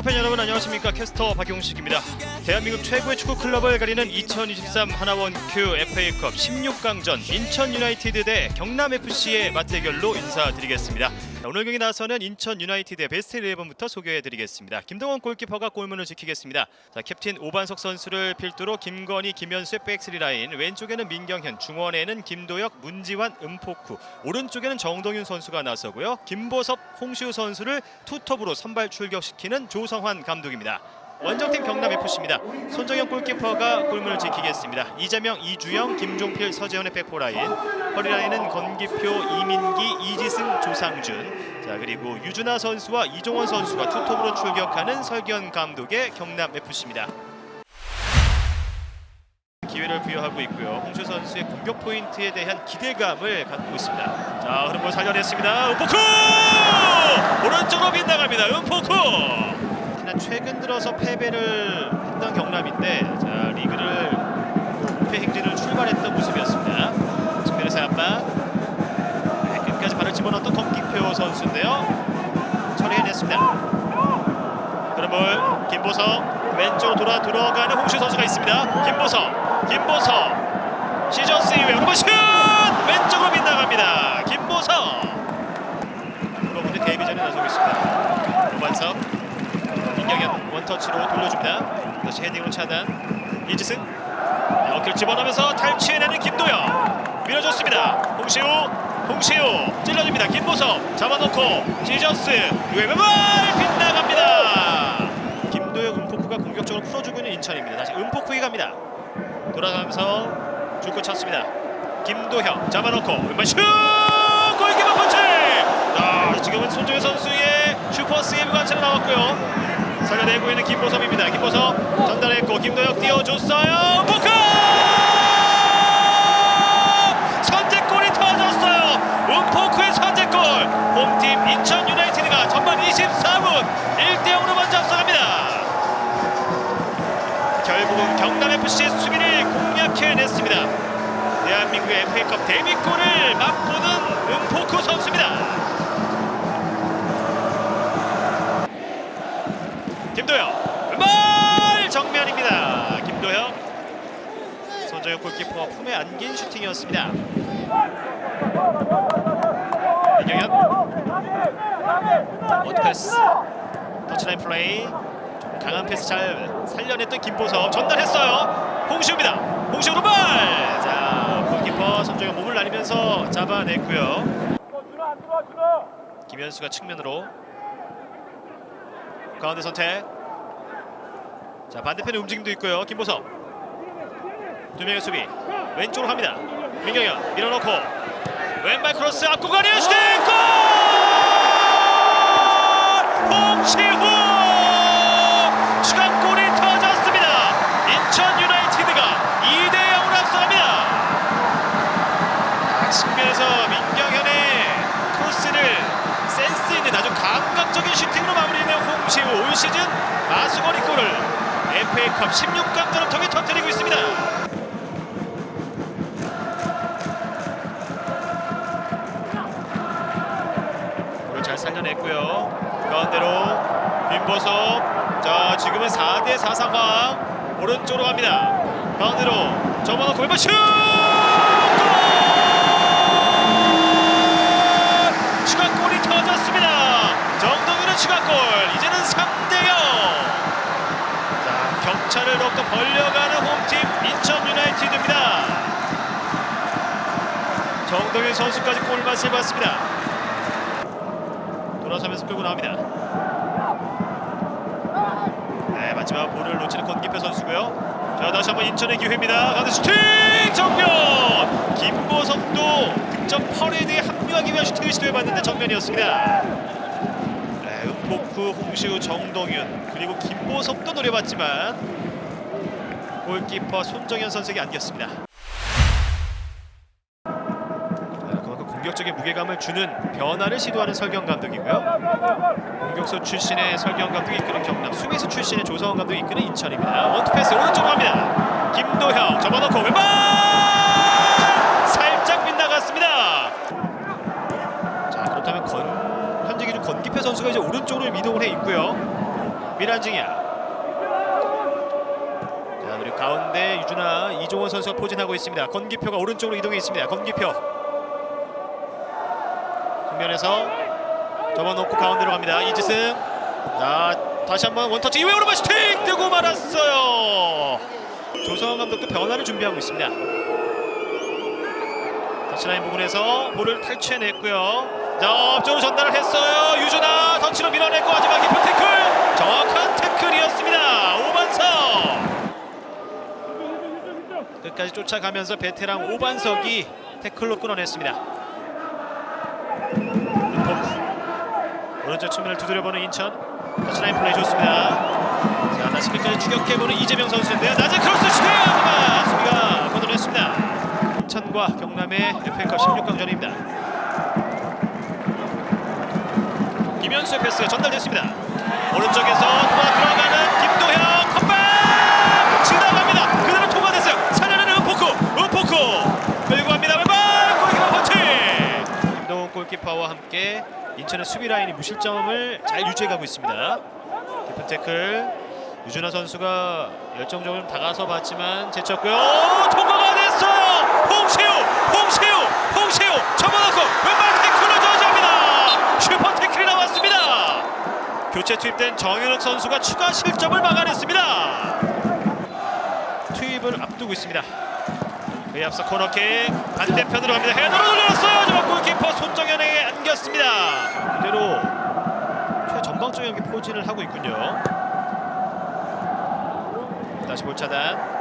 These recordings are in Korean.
축구팬 여러분 안녕하십니까 캐스터 박용식입니다. 대한민국 최고의 축구 클럽을 가리는 2023 하나원 큐 FA컵 16강전 인천 유나이티드 대 경남 FC의 맞대결로 인사드리겠습니다. 자, 오늘 경기 나서는 인천 유나이티드의 베스트 11부터 소개해드리겠습니다. 김동원 골키퍼가 골문을 지키겠습니다. 자, 캡틴 오반석 선수를 필두로 김건희, 김현수의 백스리 라인, 왼쪽에는 민경현, 중원에는 김도혁, 문지환, 음포쿠, 오른쪽에는 정동윤 선수가 나서고요. 김보섭, 홍시우 선수를 투톱으로 선발 출격시키는 조성환 감독입니다. 원정팀 경남 FC입니다. 손정현 골키퍼가 골문을 지키겠습니다. 이재명, 이주영, 김종필, 서재현의 백포 라인, 허리 라인은 건기표, 이민기, 이지승, 조상준. 자 그리고 유준하 선수와 이종원 선수가 투톱으로 출격하는 설기현 감독의 경남 FC입니다. 기회를 부여하고 있고요. 홍수 선수의 공격 포인트에 대한 기대감을 갖고 있습니다. 자 흐름을 살려냈습니다. 음포쿠 오른쪽으로 빗나갑니다. 음포쿠. 최근 들어서 패배를 했던 경남인데 자 리그를 무패 행진을 출발했던 모습이었습니다. 측면에서 압박 네, 끝까지 발을 집어넣었던 검기표 선수인데요. 처리해냈습니다. 그런 볼 김보석 왼쪽으로 돌아 들어가는 홍시 선수가 있습니다. 김보석, 김보석 시저스 이후에 오른발 슛 왼쪽으로 빗나갑니다. 김보석 프로분의 데뷔전에 나서고 있습니다. 오반석 민경현 원터치로 돌려줍니다. 다시 헤딩으로 차단 이지승 네, 어깨를 집어넣으면서 탈취해내는 김도영 밀어줬습니다. 홍시우 홍시우 찔러줍니다. 김보석 잡아놓고 시저스 왼발 빗나갑니다. 김도영 음포크가 공격적으로 풀어주고 있는 인천입니다. 다시 음포크가 갑니다. 돌아가면서 줄곧 찼습니다. 김도형 잡아놓고 왼발 슛 골키퍼 펀치. 아, 지금은 손정혜 선수의 슈퍼 세이브 관찰이 나왔고요. 살려내고 있는 김보섭입니다. 김보섭 전달했고 김도혁 띄워줬어요. 포크 선제골이 터졌어요. 음포크의 선제골. 홈팀 인천 유나이티드가 전반 24분 1대 0으로 먼저 앞서갑니다. 결국은 경남 FC의 수비를 공략해냈습니다. 대한민국의 FA컵 데뷔골을 맛보는 음포크 선수입니다. 김도영 왼발 정면입니다. 김도영 손정혁 골키퍼 품에 안긴 슈팅이었습니다. 이경현 원투 패스 터치라인 플레이 좀 강한 패스 잘 살려냈던 김보섭 전달했어요. 홍시우입니다. 홍시우 오른발 자 골키퍼 손정혁 몸을 날리면서 잡아냈고요. 김현수가 측면으로 가운데 선택. 자 반대편에 움직임도 있고요. 김보석 두 명의 수비 왼쪽으로 갑니다. 민경현 밀어넣고 왼발 크로스 앞구간이에 슈팅 골! FA컵 16강전을 통해 터뜨리고 있습니다. 볼을 잘 살려냈고요. 가운데로 빈보섭. 자 지금은 4대 4 상황. 오른쪽으로 갑니다. 가운데로 접어놓고 왼발 슛! 골! 추가골이 터졌습니다. 정동윤의 추가골. 이제는 3 대 0. 자 격차를 더욱더 벌려가는 홈팀 인천 유나이티드입니다. 정동윤 선수까지 골맛을 봤습니다. 돌아서면서 끌고 나옵니다. 네, 마지막 볼을 놓치는 권기표 선수고요. 자, 다시 한번 인천의 기회입니다. 가운데 슈팅 정면. 김보석도 득점 퍼레이드에 합류하기 위한 슈팅을 시도해봤는데 정면이었습니다. 네, 음포크, 홍시우, 정동윤 그리고 김보석도 노려봤지만 골키퍼 손정현 선수에게 안겼습니다. 공격적인 무게감을 주는 변화를 시도하는 설경 감독이고요. 공격수 출신의 설경 감독이 이끄는 경남, 수비수 출신의 조성원 감독이 이끄는 인천입니다. 원투 패스 오른쪽으로 갑니다. 김도형 접어넣고 왼발 살짝 빗나갔습니다. 자 그렇다면 건 현재 기준 건기표 선수가 이제 오른쪽으로 이동을 해 있고요. 미란징이야. 자 그리고 가운데 유준아 이종원 선수가 포진하고 있습니다. 건기표가 오른쪽으로 이동해 있습니다. 건기표 측면에서 접어놓고 가운데로 갑니다. 이지승 자 다시 한번 원터치 이후에 오른발 슈팅 뜨고 말았어요. 조성환 감독도 변화를 준비하고 있습니다. 터치라인 부분에서 볼을 탈취해냈고요. 자 앞쪽으로 전달을 했어요. 유준아 터치로 밀어냈고 마지막 깊은 태클 정확한 태클이었습니다. 오반석 끝까지 쫓아가면서 베테랑 오반석이 태클로 끊어냈습니다. 오른쪽 측면을 두드려보는 인천 터치라인 플레이 좋습니다. 자 다시 끝까지 추격해보는 이재명 선수인데요. 낮은 크로스 슈팅 하지만 수비가 걷어냈습니다. 인천과 경남의 FA컵 16강전입니다. 김현수의 패스가 전달됐습니다. 오른쪽에서 돌아 들어가는 골키퍼와 함께 인천의 수비 라인이 무실점을 잘 유지해가고 있습니다. 깊은 태클 유준하 선수가 열정적으로 다가서 봤지만 제쳤고요. 오, 통과가 됐어요. 홍시우, 홍시우, 홍시우 접어놓고 왼발 태클로 저지합니다. 슈퍼 태클이 나왔습니다. 교체 투입된 정현욱 선수가 추가 실점을 막아냈습니다. 투입을 앞두고 있습니다. 그에 앞서 코너킥 반대편으로 갑니다. 헤더로 돌려놨어요. 하지만 골키퍼 손정현에게 안겼습니다. 그대로 최전방쪽 경기 포진을 하고 있군요. 다시 볼 차단.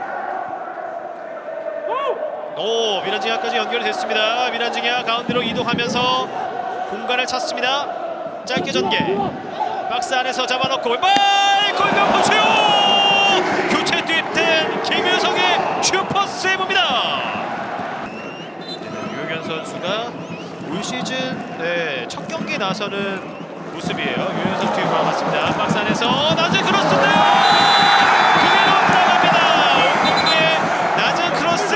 오 미란징야까지 연결이 됐습니다. 미란징야 가운데로 이동하면서 공간을 찾습니다. 짧게 전개. 박스 안에서 잡아놓고 왼발 골키퍼 펀치요. 교체 투입된 김유성의 슈퍼 세이브입니다. 유효견 선수가 올 시즌 네, 첫 경기에 나서는 모습이에요. 선수 투입을 맞습니다. 박스 안에서 낮은 크로스인데 그대로 들어갑니다. 공의 낮은 크로스.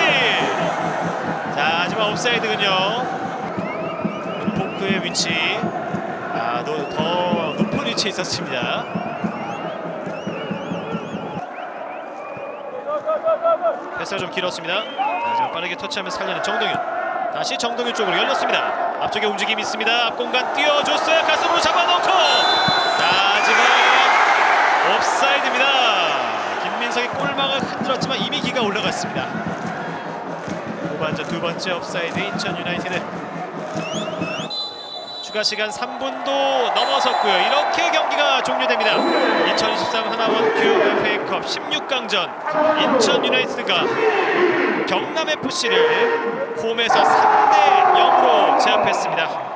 자 하지만 옵사이드군요. 포크의 위치 아, 더, 더 높은 위치에 있었습니다. 패스가 좀 길었습니다. 자, 빠르게 터치하면서 살려낸 정동윤. 다시 정동윤 쪽으로 열렸습니다. 앞쪽에 움직임이 있습니다. 앞 공간 띄워줬어요. 가슴으로 잡아놓고. 자, 하지만 옵사이드입니다. 김민석이 골망을 흔들었지만 이미 기가 올라갔습니다. 후반전 두 번째 옵사이드 인천 유나이티드. 추가 시간 3분도 넘어섰고요. 이렇게 경기가 종료됩니다. 2023 하나원 큐 FA컵 16강전 인천 유나이티드가 경남FC를 홈에서 3대 0으로 제압했습니다.